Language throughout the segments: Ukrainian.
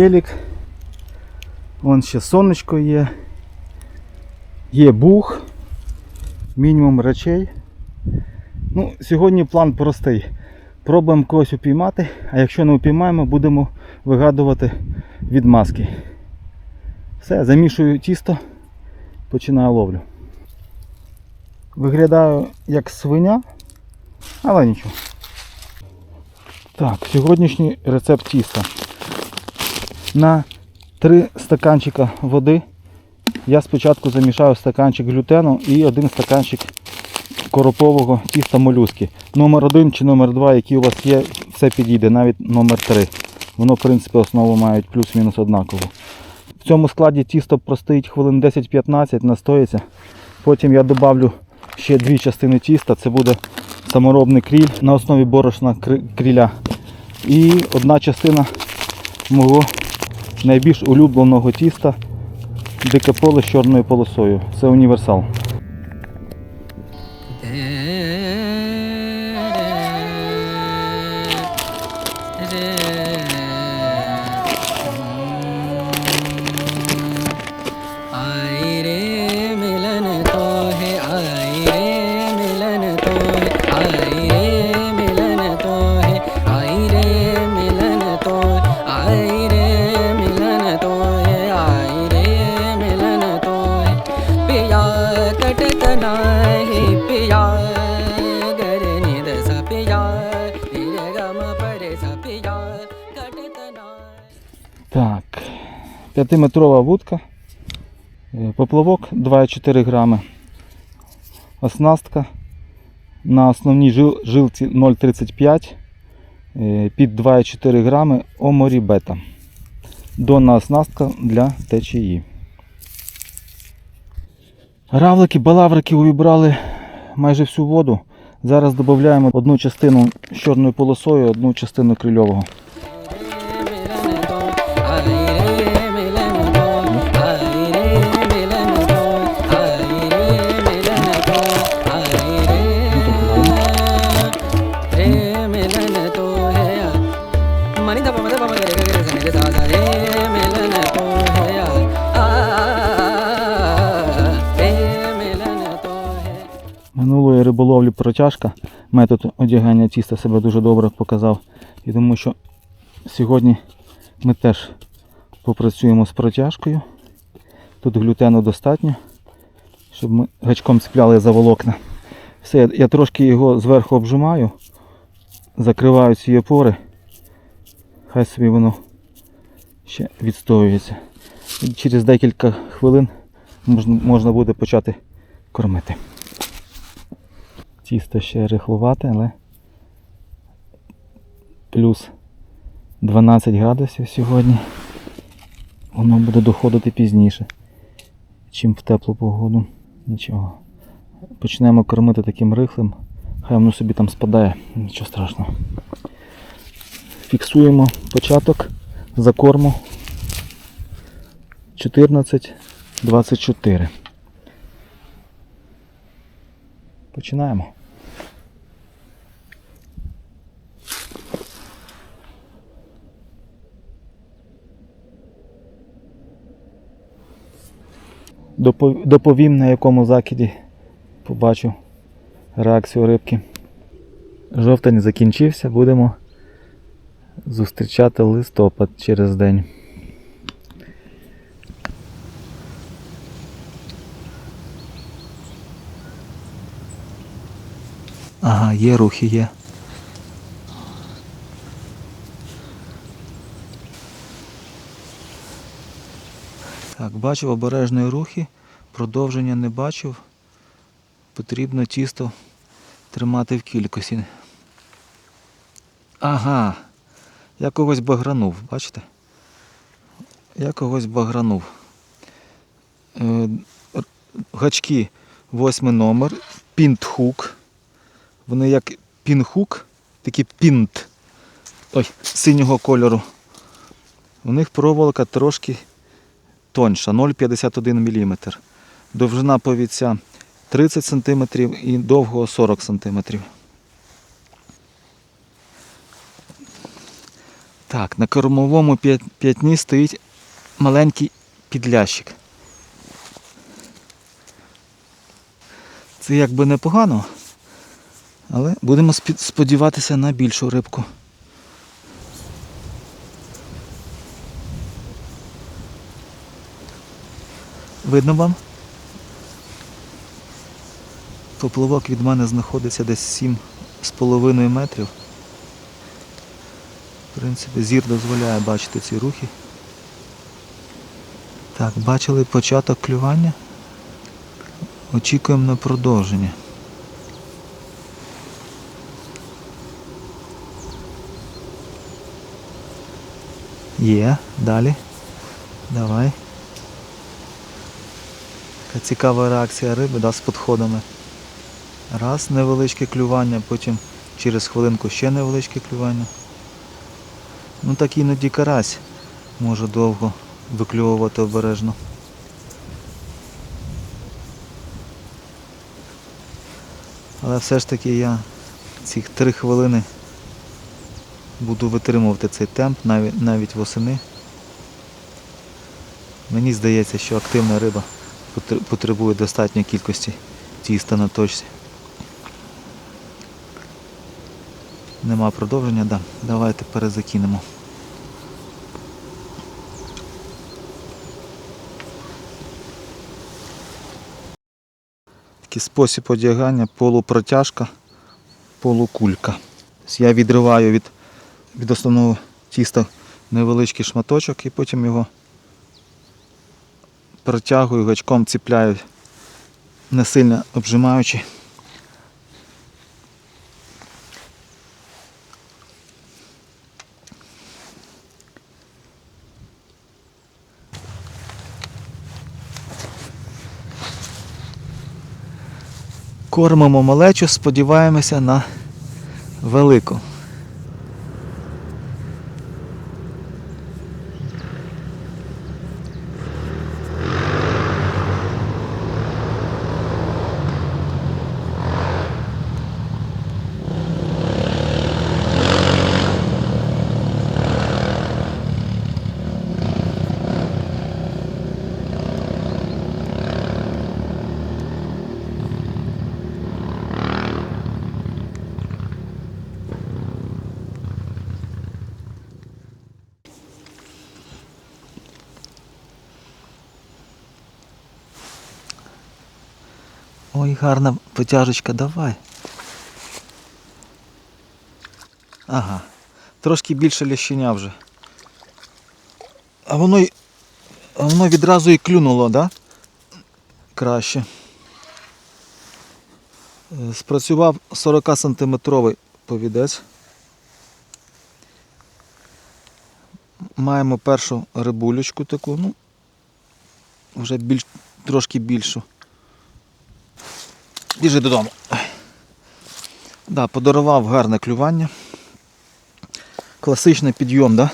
Велик. Вон ще сонечко є. Є бух. Мінімум речей. Ну, сьогодні план простий. Пробуємо когось упіймати, а якщо не упіймаємо, будемо вигадувати відмазки. Все, замішую тісто, починаю ловлю. Виглядаю як свиня, але нічого. Так, сьогоднішній рецепт тіста. На 3 стаканчика води я спочатку замішаю стаканчик глютену і один стаканчик коропового тіста молюски. Номер 1 чи номер 2, який у вас є, все підійде, навіть номер 3. Воно, в принципі, основу мають плюс-мінус однаково. В цьому складі тісто простоїть хвилин 10-15, настоїться. Потім я додавлю ще дві частини тіста. Це буде саморобний кріль на основі борошна кріля. І одна частина мого найбільш улюбленого тіста дике поле з чорною полосою. Це універсал. पिया कटत नाही पिया गर निद स पिया रे गम परे स पिया कटत नाही Так, 5-метрова вудка, е, поплавок 2,4 грами, оснастка на основній жил- жилці 0,35 е, під 2,4 грами оморі бета. Донна оснастка для течії. Равлики, балаврики увібрали майже всю воду. Зараз додаємо одну частину з чорною полосою, одну частину крильового. Протяжка. Метод одягання тіста себе дуже добре показав. І тому що сьогодні ми теж попрацюємо з протяжкою. Тут глютену достатньо, щоб ми гачком цепляли за волокна. Все, я- трошки його зверху обжимаю, закриваю ці опори. Хай собі воно ще відстоюється. І через декілька хвилин можна буде почати кормити. Тісто ще рихлувате, але плюс 12 градусів сьогодні. Воно буде доходити пізніше, чим в теплу погоду. Нічого. Почнемо кормити таким рихлим. Хай воно собі там спадає, нічого страшного. Фіксуємо початок закорму 14-24. Починаємо. Доповім, на якому закиді побачу реакцію рибки. Жовтень закінчився, будемо зустрічати листопад через день. Ага, є рухи, є. Так, бачив обережні рухи, продовження не бачив. Потрібно тісто тримати в кількості. Ага, я когось багранув, бачите? Я когось багранув. Е, гачки восьмий номер, пінтхук. Вони як пінхук, такі пінт. Ой, синього кольору. У них проволока трошки тоньша, 0,51 мм. Довжина повіця 30 см і довгого 40 см. Так, на кормовому п'ят- п'ятні стоїть маленький підлящик. Це якби непогано, але будемо сподіватися на більшу рибку. Видно вам? Поплавок від мене знаходиться десь 7,5 метрів. В принципі, зір дозволяє бачити ці рухи. Так, бачили початок клювання. Очікуємо на продовження. Є, далі. Давай. Така цікава реакція риби, да, з підходами. Раз, невеличке клювання, потім через хвилинку ще невеличке клювання. Ну так іноді карась може довго виклювувати обережно. Але все ж таки я ці три хвилини буду витримувати цей темп навіть, навіть восени. Мені здається, що активна риба потребує достатньої кількості тіста на точці. Нема продовження, да. Давайте перезакинемо. Такий спосіб одягання полупротяжка, полукулька. Я відриваю від, від основного тіста невеличкий шматочок і потім його протягую, гачком ціпляю, не сильно обжимаючи. Кормимо малечу, сподіваємося на велику. Ой, гарна потяжечка, давай. Ага. Трошки більше лященя вже. А воно, й- воно відразу і клюнуло, да? Краще. Е, Спрацював 40 сантиметровий повідець. Маємо першу рибулечку таку, ну, вже більш, трошки більшу. Біжи додому. Да, подарував гарне клювання. Класичний підйом, да?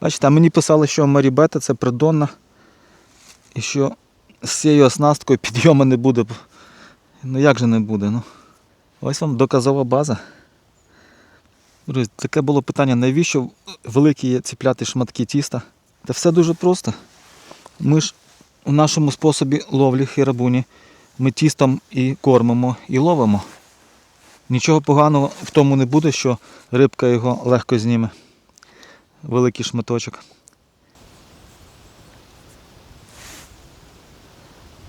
Бачите, а мені писали, що Марібета це придонна. І що з цією оснасткою підйому не буде. Ну як же не буде? Ну. Ось вам доказова база. Друзі, таке було питання, навіщо великі є ціпляти шматки тіста? Та все дуже просто. Ми ж у нашому способі ловлі хірабуні ми тістом і кормимо, і ловимо. Нічого поганого в тому не буде, що рибка його легко зніме. Великий шматочок.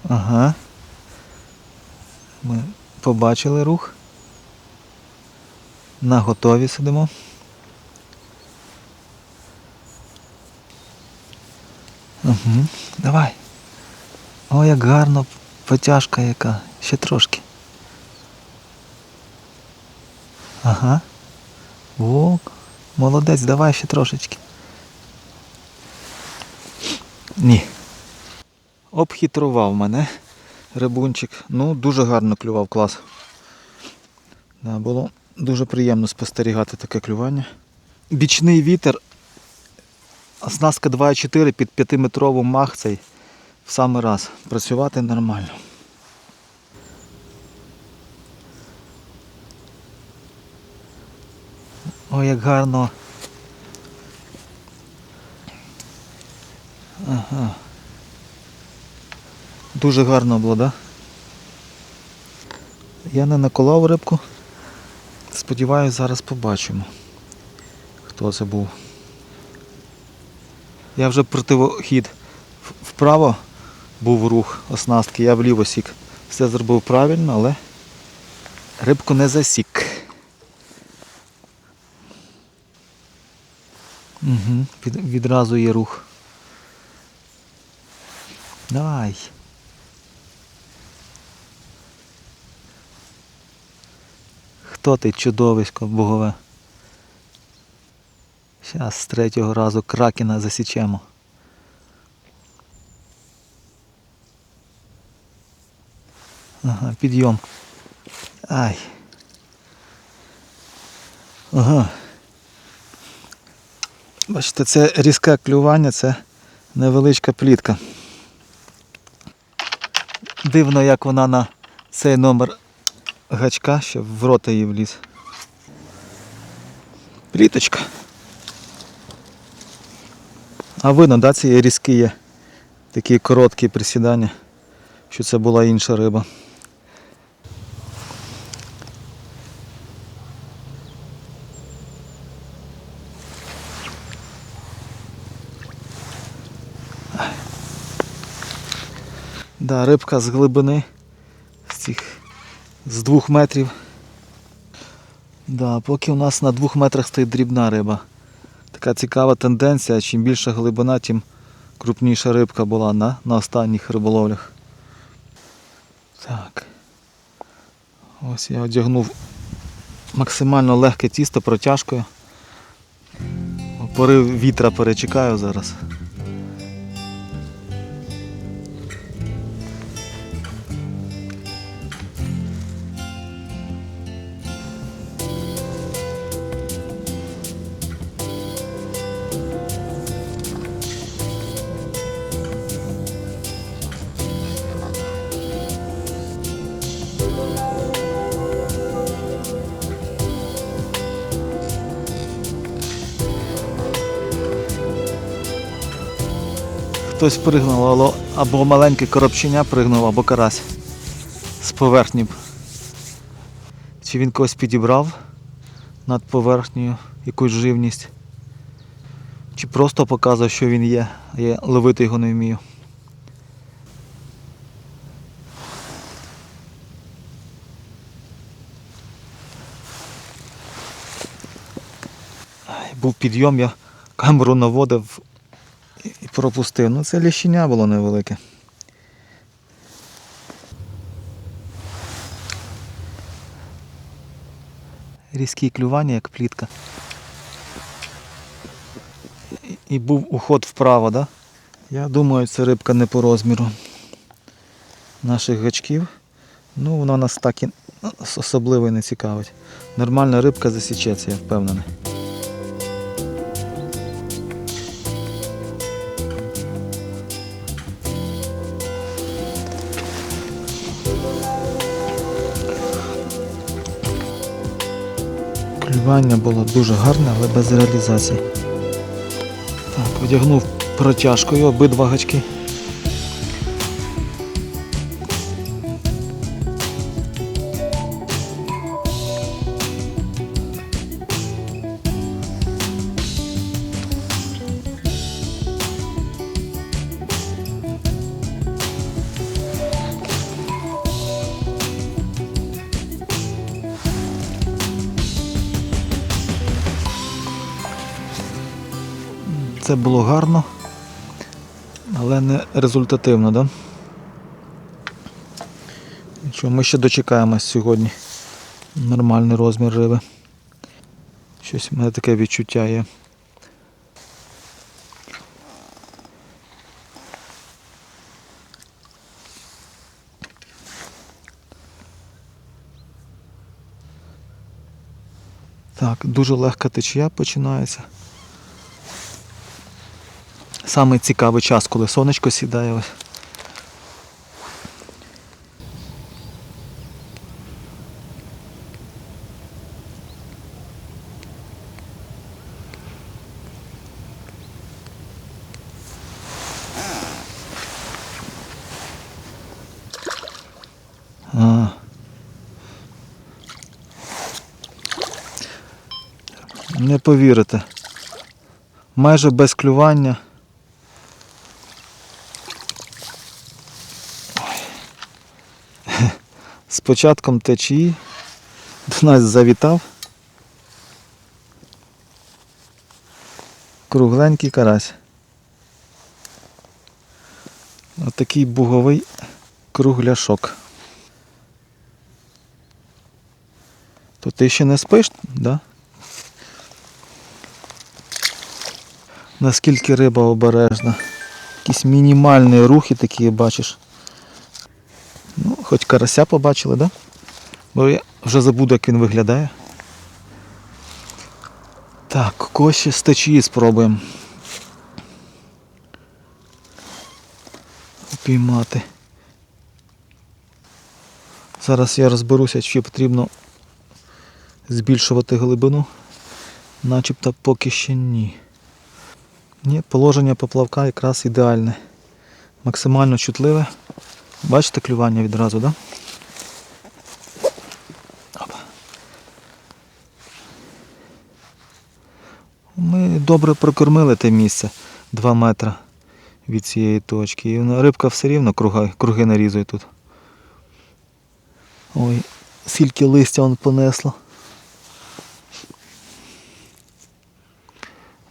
Ага. Ми побачили рух. На готові сидимо. Угу. Давай. О, як гарно, потяжка яка. Ще трошки. Ага. О, молодець, давай ще трошечки. Ні. Обхитрував мене рибунчик. Ну, дуже гарно клював клас. Да, було дуже приємно спостерігати таке клювання. Бічний вітер. Оснастка 2,4 під 5-метрову мах цей в самий раз. Працювати нормально. Ой, як гарно. Ага. Дуже гарно було? Да? Я не наколов рибку. Сподіваюсь, зараз побачимо, хто це був. Я вже противохід вправо був рух оснастки, я вліво сік. Все зробив правильно, але рибку не засік. Угу, від, відразу є рух. Давай. Хто ти чудовисько богове? Зараз з третього разу кракена засічемо. Ага, підйом. Ай. Ага. Бачите, це різке клювання, це невеличка плітка. Дивно, як вона на цей номер гачка ще в рота її вліз. Пліточка. А видно, да, ці різкі є. Такі короткі присідання, що це була інша риба. Да, рибка з глибини, з цих з двох метрів. Да, поки у нас на двох метрах стоїть дрібна риба. Така цікава тенденція, чим більша глибина, тим крупніша рибка була на, на останніх риболовлях. Так. Ось я одягнув максимально легке тісто протяжкою. Порив вітра перечекаю зараз. Хтось пригнув, або маленьке коробченя пригнув, або карась з поверхні. Чи він когось підібрав над поверхнею якусь живність. Чи просто показує, що він є, а я ловити його не вмію. Був підйом, я камеру наводив і пропустив. Ну це ліщеня було невелике. Різкі клювання, як плітка. І- був уход вправо, да? Я думаю, це рибка не по розміру наших гачків. Ну, вона нас так і особливо не цікавить. Нормальна рибка засічеться, я впевнений. Клювання було дуже гарне, але без реалізації. Так, одягнув протяжкою обидва гачки. Це було гарно, але не результативно, да? Нічого, ми ще дочекаємось сьогодні. Нормальний розмір риби. Щось в мене таке відчуття є. Так, дуже легка течія починається. Саме цікавий час, коли сонечко сідає. Ось. Не повірите. Майже без клювання. З початком течії до нас завітав. Кругленький карась. Отакий буговий кругляшок. То ти ще не спиш, да? Наскільки риба обережна. Якісь мінімальні рухи такі бачиш. Хоч карася побачили, да? Бо я вже забуду, як він виглядає. Так, коші з течії спробуємо. Упіймати. Зараз я розберуся, чи потрібно збільшувати глибину. Начебто поки ще ні. Ні, положення поплавка якраз ідеальне. Максимально чутливе. Бачите клювання відразу, так? Да? Ми добре прокормили те місце 2 метри від цієї точки. І рибка все рівно круги, круги нарізує тут. Ой, скільки листя он понесло.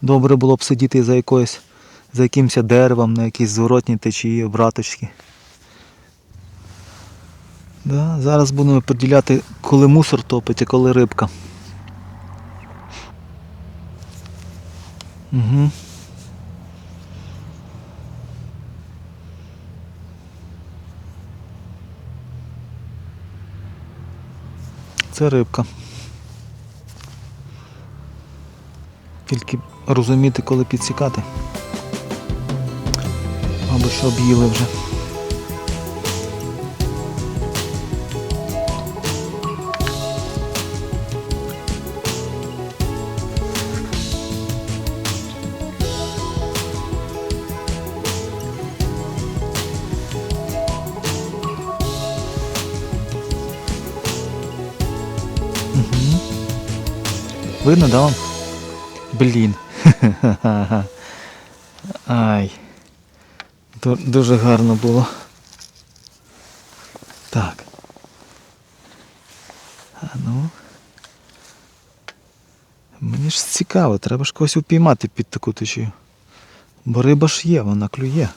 Добре було б сидіти за якоюсь, за якимось деревом на якійсь зворотній течії, обраточки. Да, зараз будемо поділяти, коли мусор топить, а коли рибка. Угу. Це рибка. Тільки розуміти, коли підсікати. Або що об'їли вже. Видно, да вам? Блін. Ай. Дуже гарно було. Так. А ну. Мені ж цікаво, треба ж когось упіймати під таку течію. Бо риба ж є, вона клює.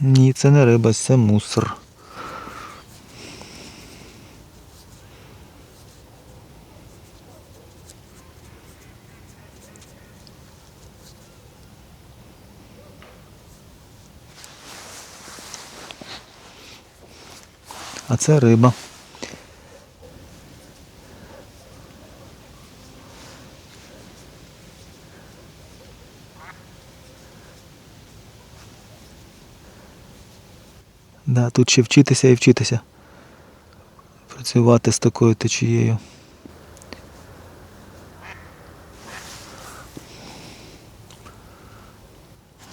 Ні, це не риба, це мусор. А це риба. Да, тут ще вчитися і вчитися. Працювати з такою течією.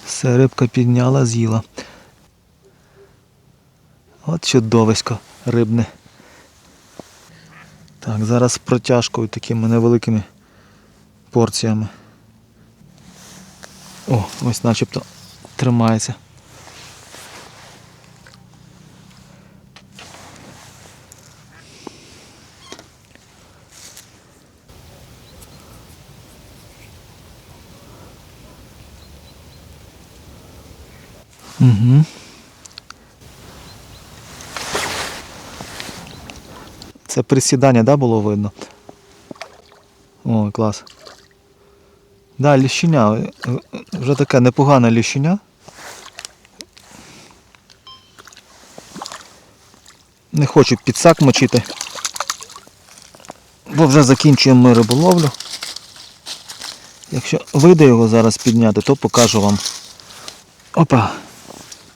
Все, рибка підняла, з'їла. Чудовисько рибне. Так, зараз протяжкою такими невеликими порціями. О, ось начебто тримається. Присідання, да, було видно? О, клас. Да, ліщиня. е, Вже така непогана ліщиня. Не хочу підсак мочити. Бо вже закінчуємо ми риболовлю. Якщо вийде його зараз підняти, то покажу вам. Опа.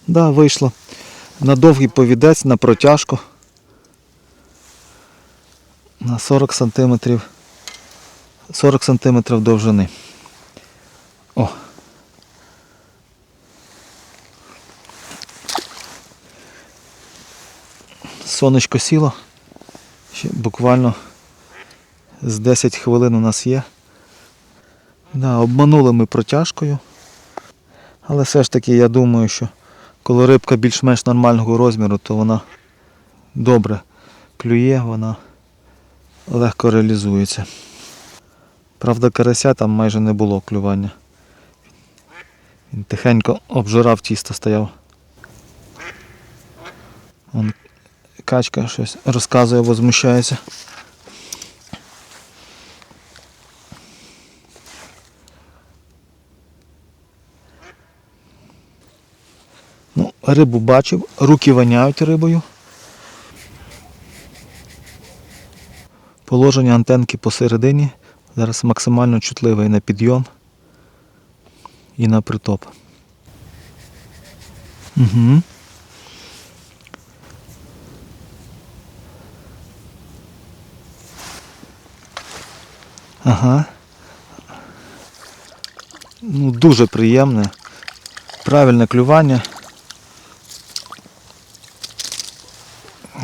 Да, вийшло. На довгий повідець, на протяжку. На 40 сантиметрів. 40 сантиметрів довжини. О. Сонечко сіло. Ще буквально з 10 хвилин у нас є. Да, обманули ми протяжкою. Але все ж таки я думаю, що коли рибка більш-менш нормального розміру, то вона добре клює, вона легко реалізується. Правда, карася там майже не було клювання. Він тихенько обжирав тісто стояв. Вон качка щось розказує, возмущається. Ну, рибу бачив, руки воняють рибою. Положення антенки посередині. Зараз максимально чутливе і на підйом, і на притоп. Угу. Ага. Ну, дуже приємне. Правильне клювання.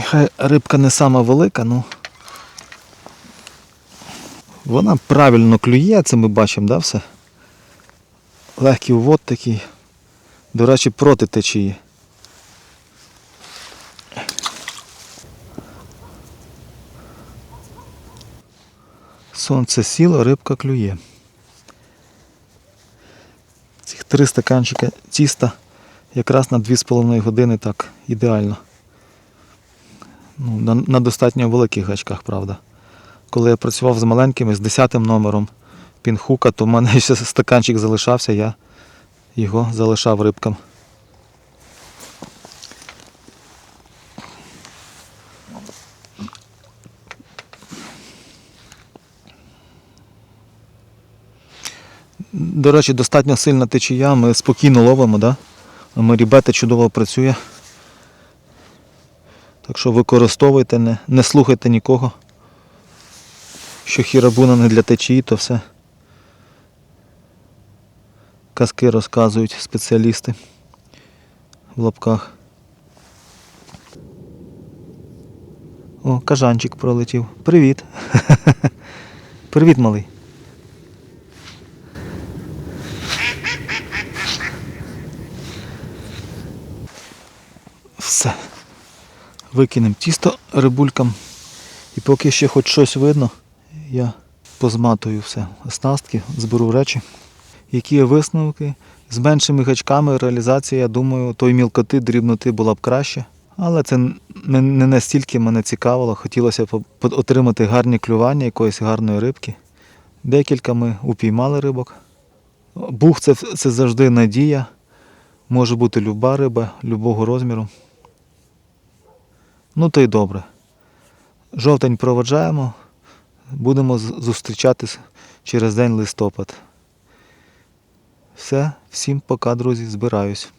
Хай рибка не сама велика, ну. Вона правильно клює, це ми бачимо, да, все? Легкий ввод такий. До речі, проти течії. Сонце сіло, рибка клює. Цих три стаканчика тіста якраз на 2,5 години так ідеально. Ну, на, на достатньо великих гачках, правда. Коли я працював з маленькими, з 10 номером пінхука, то в мене ще стаканчик залишався, я його залишав рибкам. До речі, достатньо сильна течія, ми спокійно ловимо, да? Мерібета чудово працює. Так що використовуйте, не, не слухайте нікого. Що хірабуна не для течії, то все. Казки розказують спеціалісти в лапках. О, кажанчик пролетів. Привіт. Привіт, малий. Все. Викинемо тісто рибулькам. І поки ще хоч щось видно, я позматую все. Оснастки, зберу речі. Які є висновки? З меншими гачками реалізація, я думаю, той мілкоти, дрібноти була б краще. Але це не, настільки мене цікавило. Хотілося б отримати гарні клювання якоїсь гарної рибки. Декілька ми упіймали рибок. Бух це, це завжди надія. Може бути люба риба, любого розміру. Ну то й добре. Жовтень проводжаємо. Будемо зустрічатись через день листопад. Все, всім пока, друзі, збираюсь.